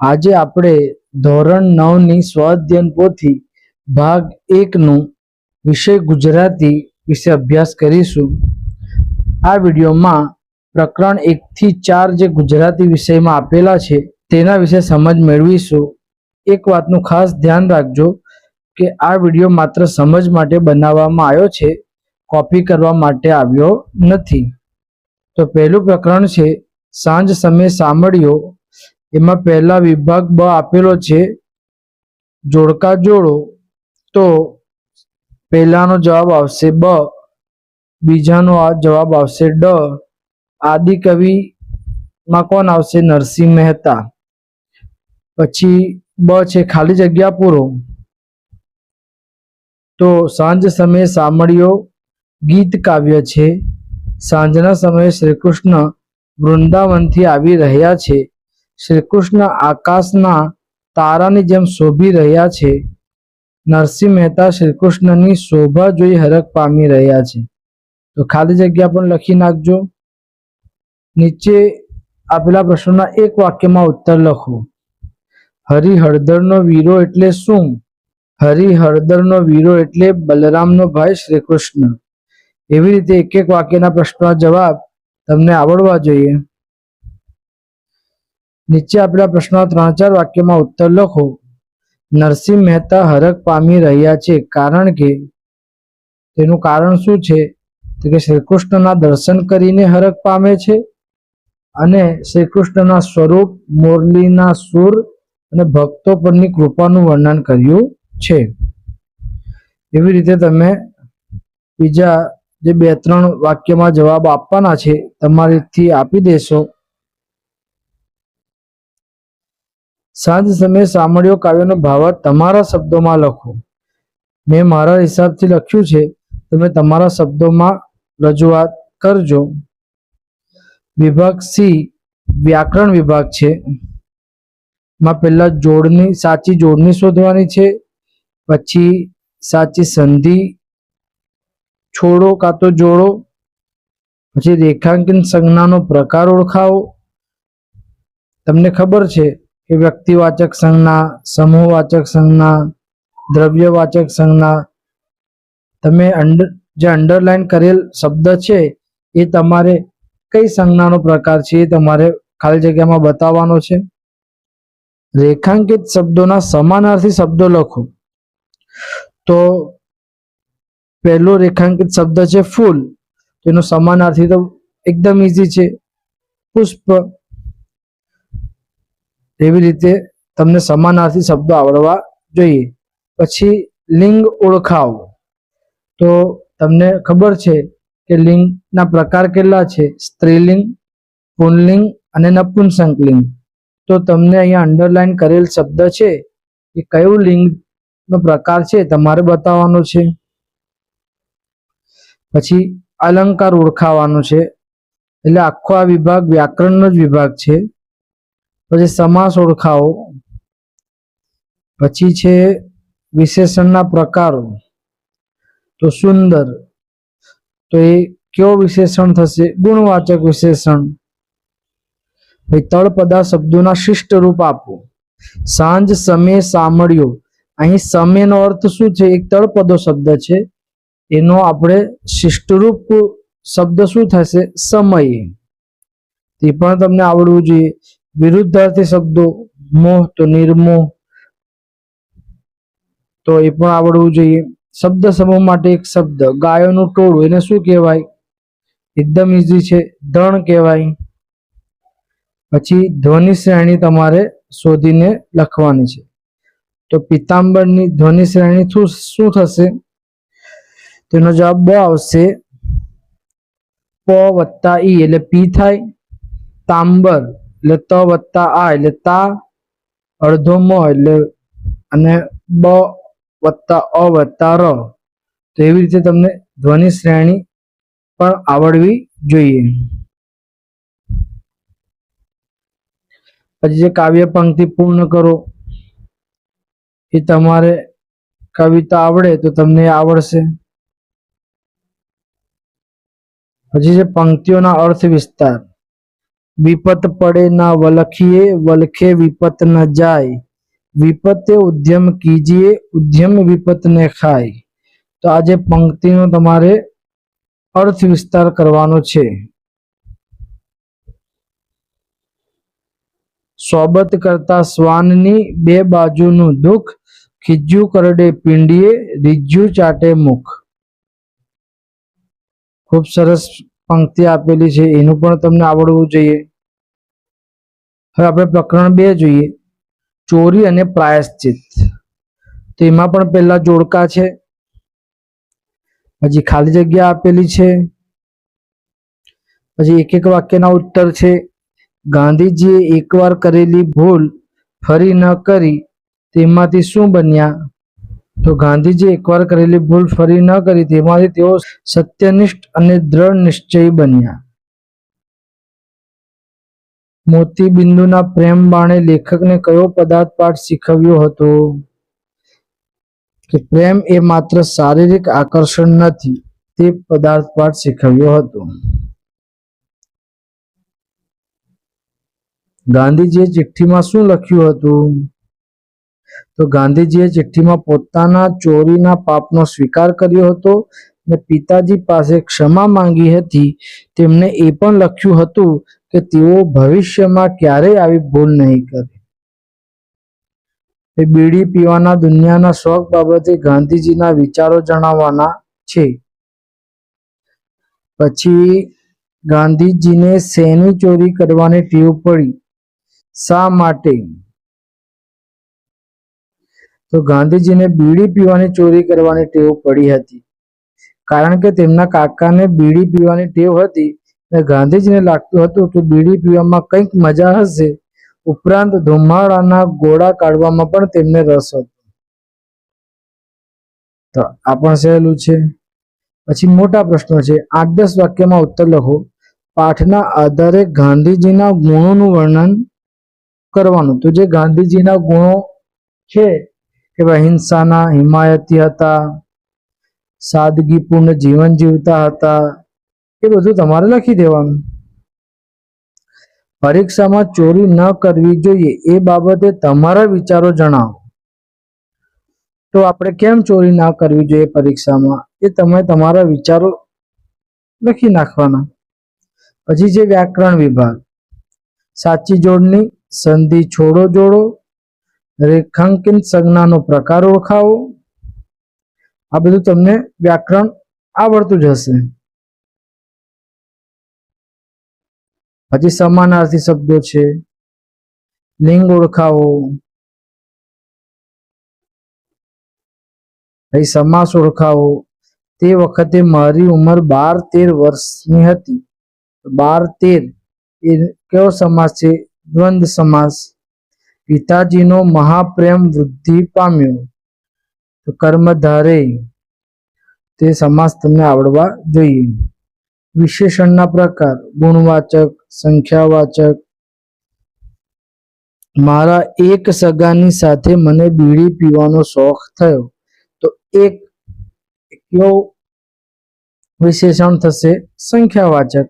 આજે આપણે ધોરણ નવની સ્વાધ્યન પોથી ભાગ એકનું વિષય ગુજરાતી વિશે અભ્યાસ કરીશું. આ વિડીયોમાં પ્રકરણ એકથી ચાર જે ગુજરાતી વિષયમાં આપેલા છે, તેના વિશે સમજ મેળવીશું. એક વાતનું ખાસ ધ્યાન રાખજો કે આ વીડિયો માત્ર સમજ માટે બનાવવામાં આવ્યો છે, કોપી કરવા માટે આવ્યો નથી. તો પહેલું પ્રકરણ છે, સાંજ સમયે સાંભળ્યો એમાં પહેલા વિભાગ બ આપેલો છે. જોડકા જોડો, તો પહેલાનો જવાબ આવશે બ. બીજાનો આ જવાબ આવશે ડ. આદિ કવિમાં કોણ આવશે? નરસિંહ મહેતા. પછી બ છે ખાલી જગ્યા પૂરો. તો સાંજ સમયે સાંભળ્યો, ગીત કાવ્ય છે. સાંજના સમયે શ્રી કૃષ્ણ વૃંદાવનથી આવી રહ્યા છે. શ્રી કૃષ્ણ આકાશના તારાની જેમ શોભી રહ્યા છે. નરસિંહ મહેતા શ્રી કૃષ્ણની શોભા જોઈ હરખ પામી રહ્યા છે. તો ખાલી જગ્યા પણ લખી નાખજો. નીચે આપેલા પ્રશ્નોના એક વાક્યમાં ઉત્તર લખો. હરિ હળદરનો વીરો એટલે શું? હરિ હળદરનો વીરો એટલે બલરામનો ભાઈ શ્રી કૃષ્ણ એવી રીતે એક એક વાક્યના પ્રશ્નના જવાબ તમને આવડવા જોઈએ. નીચે આપેલા પ્રશ્નો ત્રણ ચાર વાક્યમાં ઉત્તર લખો. નરસિંહ મહેતા હરખ પામી રહ્યા છે. કારણ કે તેનું કારણ શું છે? તો કે શ્રીકૃષ્ણના દર્શન કરીને હરખ પામે છે અને શ્રીકૃષ્ણના સ્વરૂપ મોરલીના સુર અને ભક્તો પરની કૃપાનું વર્ણન કર્યું છે. એવી રીતે તમે બીજા જે બે ત્રણ વાક્યમાં જવાબ આપવાના છે, તમારીથી આપી દેશો. સાંજ સમયે સાંભળ્યો કાવ્યનો ભાવાર્થ તમારા શબ્દોમાં લખો. મેં મારા હિસાબથી લખ્યું છે, તમે તમારા શબ્દોમાં રજૂઆત કરજો. વિભાગ સી, વ્યાકરણ વિભાગ છે. માં પહેલા જોડની, સાચી જોડણી શોધવાની છે, પછી સાચી સંધિ છોડો કાં તો જોડો, પછી રેખાંકન સંજ્ઞાનો પ્રકાર ઓળખાવો. તમને ખબર છે કે વ્યક્તિવાચક સંજ્ઞા, સમૂહવાચક સંજ્ઞા, દ્રવ્યવાચક સંજ્ઞા. તમે અંડર જે અંડરલાઈન કરેલ શબ્દ છે, એ તમારે કઈ સંજ્ઞાનો પ્રકાર છે, એ તમારે ખાલી જગ્યામાં બતાવવાનો છે. રેખાંકિત શબ્દોના સમાનાર્થી શબ્દો લખો. તો પહેલો રેખાંકિત શબ્દ છે ફૂલ. તેનો સમાનાર્થી તો એકદમ ઈઝી છે. પુષ્પ એવી રીતે તમને સમાનાર્થી શબ્દો આવડવા જોઈએ. પછી લિંગ ઓળખાવ. તો તમને ખબર છે કે લિંગના પ્રકાર કેટલા છે? સ્ત્રીલિંગ, પુનલિંગ અને નપુંસક લિંગ તો તમને અહીંયા અંડરલાઈન કરેલ શબ્દ છે એ કયું લિંગનો પ્રકાર છે તમારે બતાવવાનો છે. પછી અલંકાર ઓળખાવાનો છે. એટલે આખો આ વિભાગ વ્યાકરણનો જ વિભાગ છે. પછી સમાસ ઓળખાવો. પછી છે વિશેષણના પ્રકારો. તો સુંદર. તો એ કયો વિશેષણ થશે? ગુણવાચક વિશેષણ. પછી તળપદા શબ્દોના શિષ્ટ રૂપ આપો. સાંજ, સમય, સાંભળ્યો. અહીં સમયનો અર્થ શું છે? એક તળપદો શબ્દ છે. એનો આપણે શિષ્ટરૂપ શબ્દ શું થશે? સમયે. તે પણ તમને આવડવું જોઈએ. વિરુદ્ધાર્થી શબ્દો, મોહ તો નિર્મોહ. તો એ પણ આવડવું જોઈએ. શબ્દ સમૂહ માટે એક શબ્દ, ગાયોનું ટોળું, એને શું કહેવાય? એકદમ ઇઝી છે, ધણ કહેવાય. પછી ધ્વનિ શ્રેણી તમારે શોધીને લખવાની છે. તો પિત્તાંબરની ધ્વનિ શ્રેણી શું થશે? તેનો જવાબ બ આવશે. પ વત્તા ઈ એટલે પી થાય. તાંબર. એટલે ત વત્તા આ એટલે તા અડધો મ એટલે અને બ વત્તા અ વત્તા ર. તો એવી રીતે તમને ધ્વનિ શ્રેણી પણ આવડવી જોઈએ. પછી જે કાવ્ય પંક્તિ પૂર્ણ કરો, એ તમારે કવિતા આવડે તો તમને આવડશે. પછી છે પંક્તિઓના અર્થ વિસ્તાર વિપત પડે ના વલખીએ, વલખે વિપત ન જાય. વિપતે ઉદ્યમ કીજીએ, ઉદ્યમ વિપતને ખાય. તો આજે પંક્તિનો તમારે અર્થ વિસ્તાર કરવાનો છે. સોબત કરતા શ્વાનની બે બાજુનું દુઃખ ખીજ્યું કરડે પિંડીએ રીજ્યું ચાટે મુખ. ખૂબ સરસ પંક્તિ આપેલી છે, એનું પણ તમને આવડવું જોઈએ. હવે આપણે પ્રકરણ બે જોઈએ. ચોરી અને પ્રાયશ્ચિત. તો એમાં પણ પહેલા જોડકા છે. પછી ખાલી જગ્યા આપેલી છે. પછી એક એક વાક્યના ઉત્તર છે. ગાંધીજીએ એકવાર કરેલી ભૂલ ફરી ન કરી, તેમાંથી શું બન્યા? તો ગાંધીજી એકવાર કરેલી ભૂલ ફરી ન કરી તેમાંથી તેઓ સત્યનિષ્ઠ અને દ્રઢ નિશ્ચયી બન્યા. મોતીબિંદુના પ્રેમ બાણે લેખકને કયો પદાર્થ પાઠ શીખવ્યો હતો? કે પ્રેમ એ માત્ર શારીરિક આકર્ષણ નથી, તે પદાર્થ પાઠ શીખવ્યો હતો. ગાંધીજીએ ચિઠ્ઠીમાં શું લખ્યું હતું? તો ગાંધીજીએ ચિઠ્ઠીમાં પોતાના ચોરીના પાપનો સ્વીકાર કર્યો હતો ને પિતાજી પાસે ક્ષમા માંગી હતી. તેમણે એ પણ લખ્યું હતું કે તેઓ ભવિષ્યમાં ક્યારેય આવી ભૂલ નહીં કરે. એ બીડી પીવાના દુનિયાના શોખ બાબતે ગાંધીજીના વિચારો જણાવવાના છે. પછી ગાંધીજીને શેની ચોરી કરવાની ટેવ પડી? શા માટે? તો ગાંધીજીને બીડી પીવાની ચોરી કરવાની ટેવ પડી હતી. કારણ કે તેમના કાકાને બીડી પીવાની ટેવ હતી અને ગાંધીજીને લાગતું હતું કે બીડી પીવામાં કંઈક મજા હશે, ઉપરાંત ધુમાડાના ગોળા કાઢવામાં પણ તેમને રસ હતો. તો આ પણ સહેલું છે. પછી મોટા પ્રશ્નો છે. આઠ દસ વાક્યમાં ઉત્તર લખો. પાઠના આધારે ગાંધીજીના ગુણોનું વર્ણન કરવાનું. તો જે ગાંધીજીના ગુણો છે કે હિંસાના હિમાયતી હતા, સાદગીપૂર્ણ જીવન જીવતા હતા, એ બધું તમારે લખી દેવાનું. પરીક્ષામાં ચોરી ન કરવી જોઈએ એ બાબતે તમારા વિચારો જણાવો. તો આપણે કેમ ચોરી ના કરવી જોઈએ પરીક્ષામાં? એ તમે તમારા વિચારો લખી નાખવાના. પછી છે વ્યાકરણ વિભાગ. સાચી જોડણી સંધિ છોડો જોડો રેખાંકિત સંજ્ઞાનો પ્રકાર ઓળખાવો. આ બધું તમને વ્યાકરણ આવડતું જ હશે. પછી સમાનાર્થી શબ્દો છે. લિંગ ઓળખાવો. પછી સમાસ ઓળખાવો. તે વખતે મારી ઉંમર બાર તેર વર્ષની હતી. બાર તેર એ કેવો સમાસ છે? દ્વંદ સમાસ. પિતાજીનો મહાપ્રેમ વૃદ્ધિ પામ્યો. તો કર્મધારે તે સમાસ તમને આવડવા જોઈએ. વિશેષણના પ્રકાર, ગુણવાચક, સંખ્યાવાચક. મારા એક સગાની સાથે મને બીડી પીવાનો શોખ થયો. તો એક કયો વિશેષણ થશે? સંખ્યાવાચક.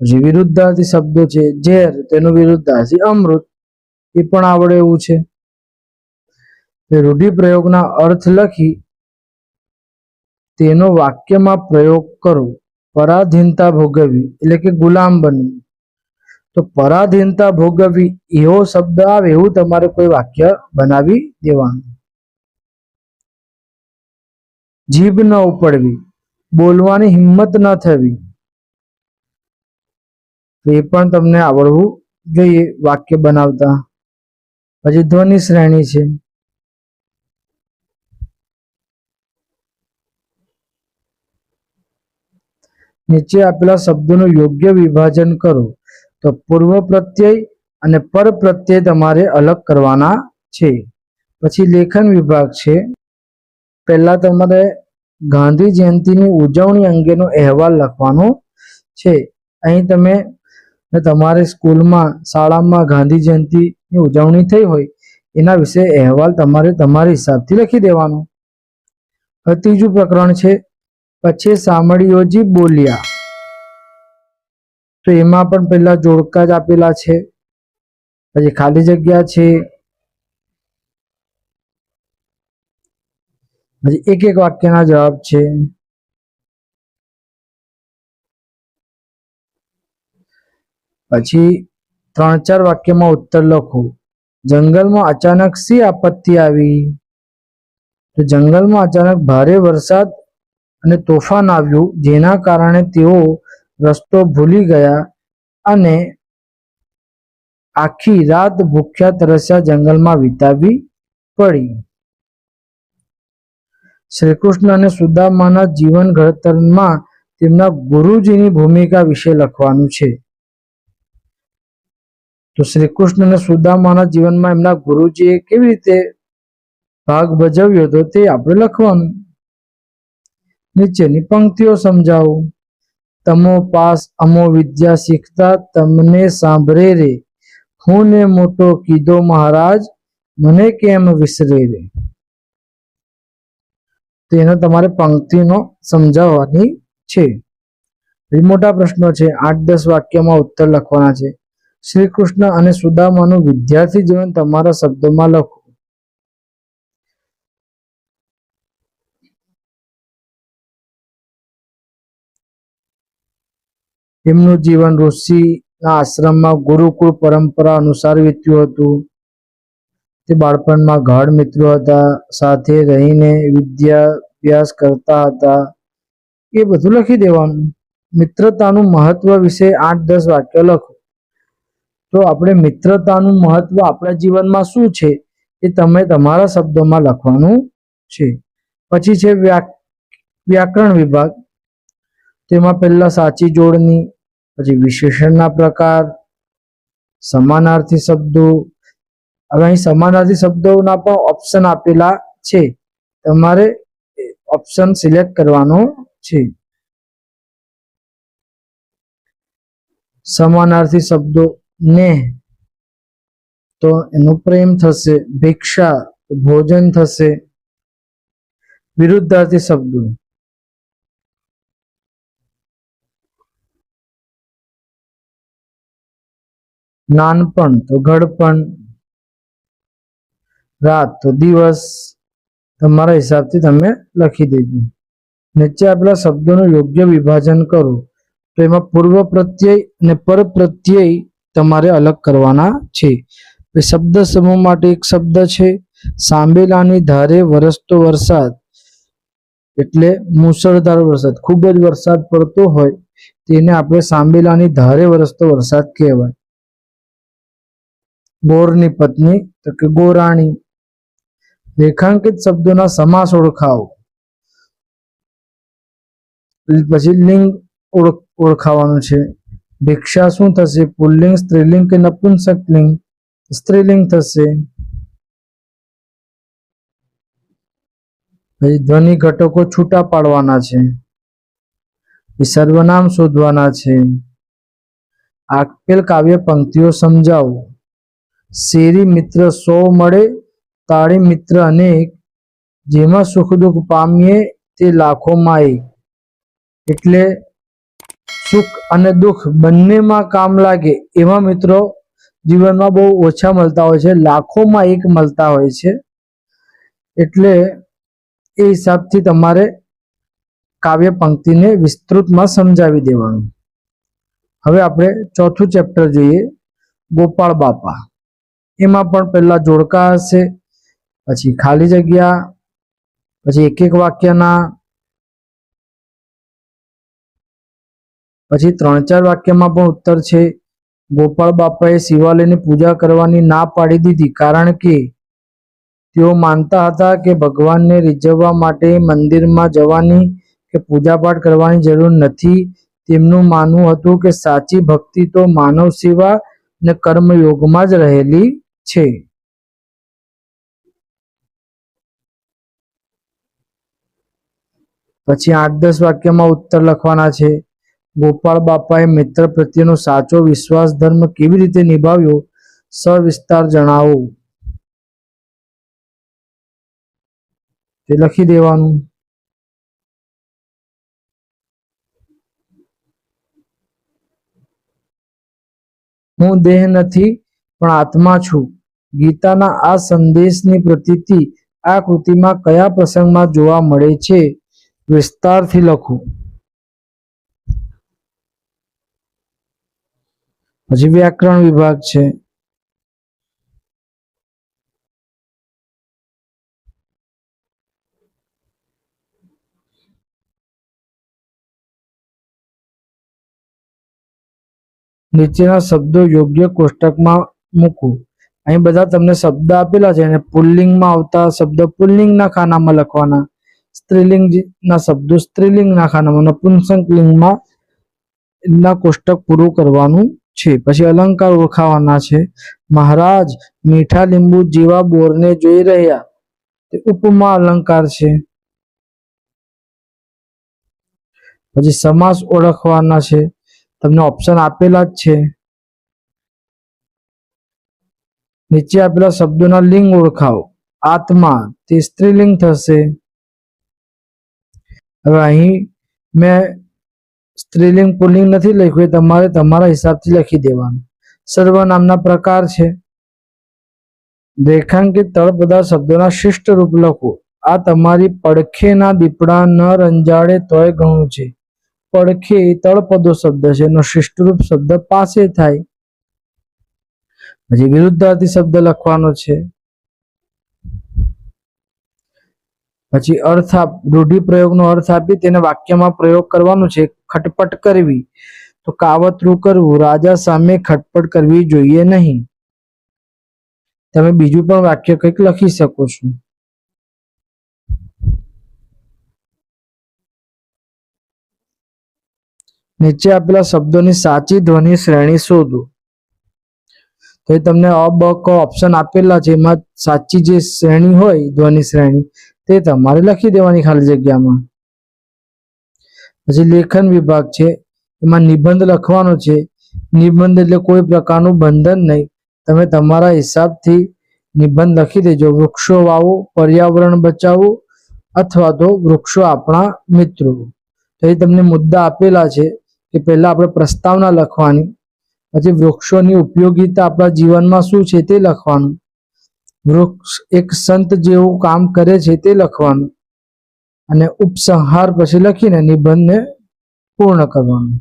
પછી વિરુદ્ધાર્થી શબ્દો છે, ઝેર, તેનું વિરુદ્ધાર્થી અમૃત. એ પણ આવડે એવું છે. રૂઢિપ્રયોગના અર્થ લખી તેનો વાક્યમાં પ્રયોગ કરો. પરાધીનતા ભોગવવી એટલે કે ગુલામ બનવું. તો પરાધીનતા ભોગવવી એવો શબ્દ આવે એવું તમારે કોઈ વાક્ય બનાવી દેવાનું. જીભ ન ઉપડવી, બોલવાની હિંમત ન થવી. એ પણ તમને આવડવું જોઈએ વાક્ય બનાવતા. પછી ધ્વનિ શ્રેણી છે. નીચે આપેલા શબ્દોનું યોગ્ય વિભાજન કરો. તો પૂર્વ પ્રત્યય અને પર પ્રત્યય તમારે અલગ કરવાના છે. પછી લેખન વિભાગ છે. પહેલા તમારે ગાંધી જયંતિની ઉજવણી અંગેનો અહેવાલ લખવાનો છે. અહીં તમે તમારે સ્કૂલમાં, શાળામાં ગાંધી જયંતિની ઉજવણી થઈ હોય, એના વિશે અહેવાલ તમારે તમારા હિસાબથી લખી દેવાનો. ત્રીજું પ્રકરણ છે, પછી સામળીઓજી બોલ્યા. તો એમાં પણ પહેલા જોડકા જ આપેલા છે, પછી ખાલી જગ્યા છે, પછી એક એક વાક્યના જવાબ છે. પછી ત્રણ ચાર વાક્યમાં ઉત્તર લખો. જંગલમાં અચાનક શી આપત્તિ આવી? તો જંગલમાં અચાનક ભારે વરસાદ અને તોફાન આવ્યું, જેના કારણે તેઓ રસ્તો ભૂલી ગયા અને આખી રાત ભૂખ્યા તરસ્યા જંગલમાં વિતાવી પડી. શ્રી કૃષ્ણ અને સુદામાના જીવન ઘડતરમાં તેમના ગુરુજીની ભૂમિકા વિશે લખવાનું છે. તો શ્રી કૃષ્ણ અને સુદામાના જીવનમાં એમના ગુરુજીએ કેવી રીતે ભાગ ભજવ્યો હતો તે આપણે લખવાનું. નીચેની પંક્તિઓ સમજાવું. તમો પાસ અમો વિદ્યા શીખતા તમને સાંભળે રે. હું ને મોટો કીધો મહારાજ, મને કેમ વિસરે રે? તેને તમારે પંક્તિનો સમજાવવાની છે. મોટા પ્રશ્નો છે. આઠ દસ વાક્યમાં ઉત્તર લખવાના છે. શ્રી કૃષ્ણ અને સુદામાનું વિદ્યાર્થી જીવન તમારા શબ્દોમાં લખો. એમનું જીવન ઋષિના આશ્રમમાં ગુરુકુળ પરંપરા અનુસાર વીત્યું હતું. તે બાળપણમાં ગાઢ મિત્રો હતા, સાથે રહીને વિદ્યા અભ્યાસ કરતા હતા. એ બધું લખી દેવાનું. મિત્રતાનું મહત્વ વિશે આઠ દસ વાક્ય લખો. તો આપણે મિત્રતાનું મહત્વ આપણા જીવનમાં શું છે એ તમે તમારા શબ્દોમાં લખવાનું છે. પછી છે વ્યાક, વ્યાકરણ વિભાગ. તેમાં પહેલા સાચી જોડણી, પછી વિશેષણના પ્રકાર, સમાનાર્થી શબ્દો. હવે અહીં સમાનાર્થી શબ્દોના પણ ઓપ્શન આપેલા છે. તમારે ઓપ્શન સિલેક્ટ કરવાનો છે. સમાનાર્થી શબ્દો. ને. તો એનો પ્રેમ થશે, ભિક્ષા, ભોજન થશે. વિરુદ્ધાર્થી શબ્દો. નાનપણ તો ઘડપણ, રાત તો દિવસ. તમારા હિસાબથી તમે લખી દેજો. નીચે આપેલા શબ્દોનું યોગ્ય વિભાજન કરો. તો એમાં પૂર્વ પ્રત્યય અને પર પ્રત્યય તમારે અલગ કરવાના છે. શબ્દ સમૂહ માટે એક શબ્દ છે. સાંબેલાની ધારે વરસતો વરસાદ એટલે મુસળધાર વરસાદ. ખૂબ જ વરસાદ પડતો હોય તેને આપણે સાંબેલાની ધારે વરસતો વરસાદ કહેવાય. ગોરની પત્ની તો કે ગોરાણી. રેખાંકિત શબ્દોના સમાસ ઓળખાવો. પછી લિંગ ઓળખાવાનું છે. ભિક્ષા શું થશે પુલ્લિંગ સ્ત્રીલિંગ કે નપુંસકલિંગ સ્ત્રીલિંગ થશે પછી ધ્વનિ ઘટકો છૂટા પાડવાના છે સર્વનામ શોધવાના છે આપેલ કાવ્ય પંક્તિઓ સમજાવો શેરી મિત્ર સો મળે તાળી મિત્ર અનેક જેમાં સુખ દુઃખ પામીએ તે લાખોમાં એક એટલે સુખ અને દુઃખ બંનેમાં કામ લાગે. એવા મિત્રો જીવનમાં બહુ ઓછા મળતા હોય છે. લાખોમાં એક મળતા હોય છે. એટલે એ હિસાબથી તમારે કાવ્ય પંક્તિને વિસ્તૃતમાં સમજાવી દેવાનું. હવે આપણે ચોથું ચેપ્ટર જોઈએ. ગોપાળ બાપા. એમાં પણ પહેલા જોડકા હશે, પછી ખાલી જગ્યા, પછી એક એક વાક્યના પછી ત્રણ ચાર વાક્યમાં પણ ઉત્તર છે. ગોપાળ બાપાએ શિવાલયની પૂજા કરવાની ના પાડી દીધી કારણ કે તેઓ માનતા હતા કે ભગવાનને રીઝવવા માટે મંદિરમાં જવાની કે પૂજાપાઠ કરવાની જરૂર નથી. તેમનું માનવું હતું કે સાચી ભક્તિ તો માનવ સેવા ને કર્મયોગમાં જ રહેલી છે. પછી આઠ દસ વાક્યમાં ઉત્તર લખવાના છે. ગોપાળ બાપાએ મિત્ર પ્રત્યેનો સાચો વિશ્વાસ ધર્મ કેવી રીતે નિભાવ્યો? સવિસ્તાર જણાવો. લખી દેવાનું. હું દેહ નથી, પણ આત્મા છું. ગીતાના આ સંદેશની પ્રતીતિ આ કૃતિમાં કયા પ્રસંગમાં જોવા મળે છે? વિસ્તારથી લખો. હજી વ્યાકરણ વિભાગ છે. નીચેના શબ્દો યોગ્ય કોષ્ટકમાં મૂકવું અહીં બધા તમને શબ્દ આપેલા છે અને પુલ્લિંગમાં આવતા શબ્દ પુલ્લિંગના ખાનામાં લખવાના. સ્ત્રીલિંગના શબ્દો સ્ત્રીલિંગના ખાનામાં પુનસંકલિંગમાં કોષ્ટક પૂરું કરવાનું છે. પછી અલંકાર ઓળખાવાના છે. મહારાજ મીઠા લીંબુ જેવા બોરને જોઈ રહ્યા. ઉપમા અલંકાર છે. પછી સમાસ ઓળખવાના છે. તમને ઓપ્શન આપેલા જ છે. નીચે આપેલા શબ્દોના લિંગ ઓળખાવો. આત્મા. તે સ્ત્રીલિંગ થશે. હવે અહીં મેં સ્ત્રીલિંગ પુલ્લિંગ નથી લખ્યું, એ તમારે તમારા હિસાબથી લખી દેવાનું. સર્વનામના પ્રકાર છે. રેખાંકિત તળપદા શબ્દોના શિષ્ટ રૂપ લખો. આ તમારી પડખેના દીપડા ન રંજાડે તોય ઘણું છે. પડખે તળપદો શબ્દ છે, એનો શિષ્ટરૂપ શબ્દ પાસે થાય. પછી વિરુદ્ધાર્થી શબ્દ લખવાનો છે. પછી અર્થ આપ, રૂઢિપ્રયોગનો અર્થ આપી તેને વાક્યમાં પ્રયોગ કરવાનો છે, ખટપટ કરવી. તો કાવતરું કરવું, રાજા સામે ખટપટ કરવી જોઈએ નહીં. તમે બીજું પણ વાક્ય કંઈક લખી શકો છો. નીચે આપેલા શબ્દોની સાચી ધ્વનિ શ્રેણી શોધો. તો એ તમને અ, બ, ક ઓપ્શન આપેલા છે. એમાં સાચી જે શ્રેણી હોય, ધ્વનિ શ્રેણી તે તમારે લખી દેવાની ખાલી જગ્યામાં. પછી લેખન વિભાગ છે, એમાં નિબંધ લખવાનો છે. નિબંધ એટલે કોઈ પ્રકારનું બંધન નહીં. તમે તમારા હિસાબથી નિબંધ લખી દેજો. વૃક્ષો વાવો, પર્યાવરણ બચાવો, અથવા તો વૃક્ષો આપણા મિત્રો. તો એ તમને મુદ્દા આપેલા છે કે પહેલા આપણે પ્રસ્તાવના લખવાની, પછી વૃક્ષોની ઉપયોગિતા આપણા જીવનમાં શું છે તે લખવાનું. વૃક્ષ એક સંત જેવું કામ કરે છે તે લખવાનું અને ઉપસંહાર પછી લખીને નિબંધને પૂર્ણ કરવાનું.